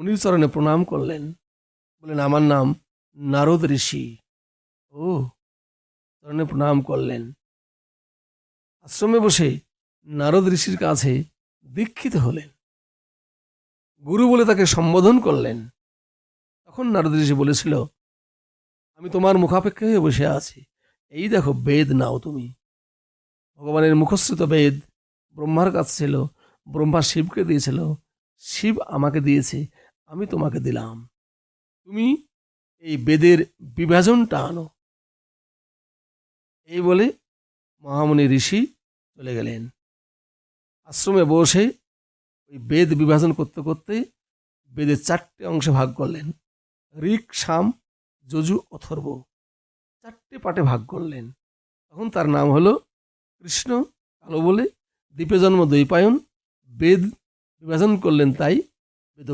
মুনির চরণে প্রণাম করলেন। বললেন, আমার নাম নারদ ঋষি। ও, চরণে প্রণাম করলেন। আশ্রমে বসে নারদ ঋষির কাছে দীক্ষিত হলেন। গুরু বলে তাকে সম্বোধন করলেন। তখন নারদ ঋষি বলেছিল, আমি তোমার মুখাপেক্ষা হয়ে বসে আছি। এই দেখো, বেদ নাও তুমি। ভগবানের মুখশ্রিত বেদ ব্রহ্মার কাছে ছিল, ব্রহ্মা শিবকে দিয়েছিল। শিব আমাকে দিয়েছে। আমি তোমাকে দিলাম। তুমি এই বেদের বিভাজনটা আনো। এই বলে মহামুনি ঋষি চলে গেলেন। আশ্রমে বসে ওই বেদ বিভাজন করতে করতে বেদের চারটে অংশে ভাগ করলেন। ঋক, সাম, যজু, অথর্ব চারটে পাটে ভাগ করলেন। তখন তার নাম হলো কৃষ্ণ। কালো বলে দ্বীপে জন্ম দ্বৈপায়ন। বেদ বিভাজন করলেন তাই বেদ